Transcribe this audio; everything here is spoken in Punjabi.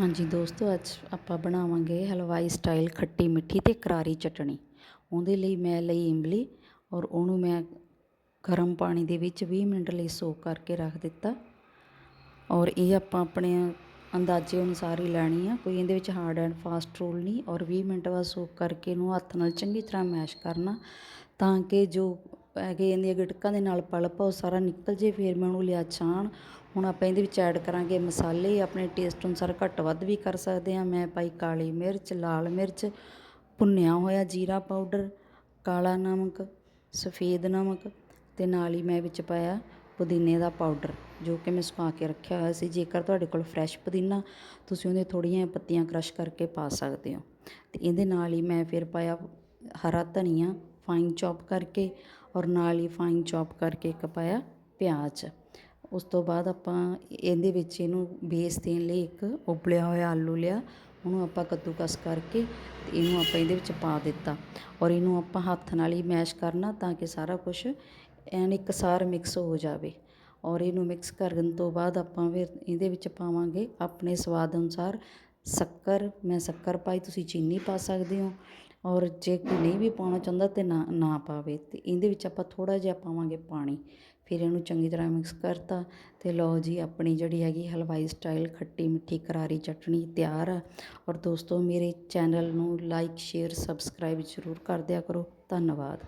ਹਾਂਜੀ ਦੋਸਤੋ, ਅੱਜ ਆਪਾਂ ਬਣਾਵਾਂਗੇ ਹਲਵਾਈ ਸਟਾਈਲ ਖੱਟੀ ਮਿੱਠੀ ਤੇ ਕਰਾਰੀ ਚਟਣੀ। ਉਹਦੇ ਲਈ ਮੈਂ ਲਈ ਇਮਲੀ ਔਰ ਉਹਨੂੰ ਮੈਂ ਗਰਮ ਪਾਣੀ ਦੇ ਵਿੱਚ 20 ਮਿੰਟ ਲਈ ਸੋਕ ਕਰਕੇ ਰੱਖ ਦਿੱਤਾ। ਔਰ ਇਹ ਆਪਾਂ ਆਪਣੇ ਅੰਦਾਜ਼ੇ ਅਨੁਸਾਰ ਹੀ ਲੈਣੀ ਆ, ਕੋਈ ਇਹਦੇ ਵਿੱਚ ਹਾਰਡ ਐਂਡ ਫਾਸਟ ਰੂਲ ਨਹੀਂ। ਔਰ 20 ਮਿੰਟ ਬਾਅਦ ਸੋਕ ਕਰਕੇ ਇਹਨੂੰ ਹੱਥ ਨਾਲ ਚੰਗੀ ਤਰ੍ਹਾਂ ਮੈਸ਼ ਕਰਨਾ ਤਾਂ ਕਿ ਜੋ ਹੈਗੇ ਇਹਦੀਆਂ ਗਿਟਕਾਂ ਦੇ ਨਾਲ ਪਲਪ ਉਹ ਸਾਰਾ ਨਿਕਲ ਜੇ, ਫਿਰ ਮੈਂ ਉਹਨੂੰ ਲਿਆ ਛਾਣ। ਹੁਣ ਆਪਾਂ ਇਹਦੇ ਵਿੱਚ ਐਡ ਕਰਾਂਗੇ ਮਸਾਲੇ, ਆਪਣੇ ਟੇਸਟ ਅਨੁਸਾਰ ਘੱਟ ਵੱਧ ਵੀ ਕਰ ਸਕਦੇ ਹਾਂ। ਮੈਂ ਪਾਈ ਕਾਲੀ ਮਿਰਚ, ਲਾਲ ਮਿਰਚ, ਭੁੰਨਿਆ ਹੋਇਆ ਜੀਰਾ ਪਾਊਡਰ ਕਾਲਾ ਨਮਕ, ਸਫੇਦ ਨਮਕ ਤੇ ਨਾਲ ਹੀ ਮੈਂ ਵਿੱਚ ਪਾਇਆ ਪੁਦੀਨੇ ਦਾ ਪਾਊਡਰ ਜੋ ਕਿ ਮੈਂ ਸੁਕਾ ਕੇ ਰੱਖਿਆ ਹੋਇਆ ਸੀ। ਜੇਕਰ ਤੁਹਾਡੇ ਕੋਲ ਫਰੈਸ਼ ਪੁਦੀਨਾ, ਤੁਸੀਂ ਉਹਦੇ ਥੋੜ੍ਹੀਆਂ ਪੱਤੀਆਂ ਕ੍ਰਸ਼ ਕਰਕੇ ਪਾ ਸਕਦੇ ਹੋ। ਤੇ ਇਹਦੇ ਨਾਲ ਹੀ ਮੈਂ ਫਿਰ ਪਾਇਆ ਹਰਾ ਧਨੀਆ ਫਾਈਨ ਚੌਪ ਕਰਕੇ ਔਰ ਨਾਲ ਹੀ ਫਾਈਨ ਚੌਪ ਕਰਕੇ ਇੱਕ ਪਾਇਆ ਪਿਆਜ਼। ਉਸ ਤੋਂ ਬਾਅਦ ਆਪਾਂ ਇਹਦੇ ਵਿੱਚ ਇਹਨੂੰ ਬੇਸ ਦੇਣ ਲਈ ਇੱਕ ਉਬਲਿਆ ਹੋਇਆ ਆਲੂ ਲਿਆ, ਉਹਨੂੰ ਆਪਾਂ ਕੱਦੂਕਸ ਕਰਕੇ ਤੇ ਇਹਨੂੰ ਆਪਾਂ ਇਹਦੇ ਵਿੱਚ ਪਾ ਦਿੱਤਾ। ਔਰ ਇਹਨੂੰ ਆਪਾਂ ਹੱਥ ਨਾਲ ਹੀ ਮੈਸ਼ ਕਰਨਾ ਤਾਂ ਕਿ ਸਾਰਾ ਕੁਝ ਐਨ ਇੱਕਸਾਰ ਮਿਕਸ ਹੋ ਜਾਵੇ। ਔਰ ਇਹਨੂੰ ਮਿਕਸ ਕਰਨ ਤੋਂ ਬਾਅਦ ਆਪਾਂ ਫਿਰ ਇਹਦੇ ਵਿੱਚ ਪਾਵਾਂਗੇ ਆਪਣੇ ਸਵਾਦ ਅਨੁਸਾਰ ਸ਼ੱਕਰ। ਮੈਂ ਸ਼ੱਕਰ ਪਾਈ, ਤੁਸੀਂ ਚੀਨੀ ਪਾ ਸਕਦੇ ਹੋ। ਔਰ ਜੇ ਕੋਈ ਨਹੀਂ ਵੀ ਪਾਉਣਾ ਚਾਹੁੰਦਾ ਤਾਂ ਨਾ ਨਾ ਪਾਵੇ ਅਤੇ ਇਹਦੇ ਵਿੱਚ ਆਪਾਂ ਥੋੜ੍ਹਾ ਜਿਹਾ ਪਾਵਾਂਗੇ ਪਾਣੀ। ਫਿਰ ਇਹਨੂੰ ਚੰਗੀ ਤਰ੍ਹਾਂ ਮਿਕਸ ਕਰਤਾ ਅਤੇ ਲਓ ਜੀ, ਆਪਣੀ ਜਿਹੜੀ ਹੈਗੀ ਹਲਵਾਈ ਸਟਾਈਲ ਖੱਟੀ ਮਿੱਠੀ ਕਰਾਰੀ ਚਟਣੀ ਤਿਆਰ ਆ। ਔਰ ਦੋਸਤੋ, ਮੇਰੇ ਚੈਨਲ ਨੂੰ ਲਾਈਕ ਸ਼ੇਅਰ ਸਬਸਕ੍ਰਾਈਬ ਜ਼ਰੂਰ ਕਰ ਦਿਆ ਕਰੋ। ਧੰਨਵਾਦ।